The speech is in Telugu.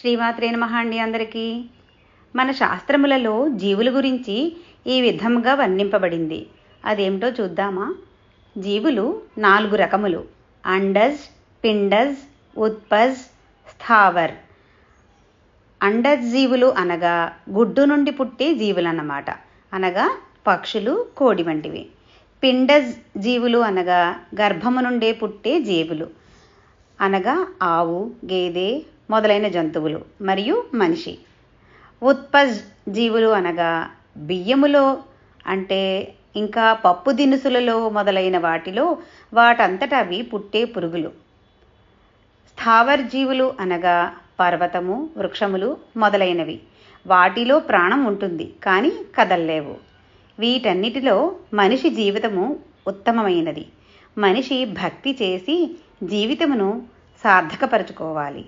శ్రీమాత్రే నమః అండి అందరికీ. మన శాస్త్రములలో జీవుల గురించి ఈ విధంగా వర్ణింపబడింది. అదేమిటో చూద్దామా? జీవులు నాలుగు రకములు. అండజ్ పిండజ్ ఉత్పజ్ స్థావర్. అండజ్ జీవులు అనగా గుడ్డు నుండి పుట్టే జీవులు అన్నమాట అనగా పక్షులు కోడి వంటివి. పిండజ్ జీవులు అనగా గర్భము నుండే పుట్టే జీవులు. అనగా ఆవు గేదె మొదలైన జంతువులు మరియు మనిషి. ఉత్పజ్ జీవులు అనగా బియ్యములో అంటే ఇంకా పప్పు దినుసులలో మొదలైన వాటిలో వాటంతట అవి పుట్టే పురుగులు. స్థావర్ జీవులు అనగా పర్వతము వృక్షములు మొదలైనవి. వాటిలో ప్రాణం ఉంటుంది కానీ కదల్లేవు. వీటన్నిటిలో మనిషి జీవితము ఉత్తమమైనది. మనిషి భక్తి చేసి జీవితమును సార్థకపరచుకోవాలి.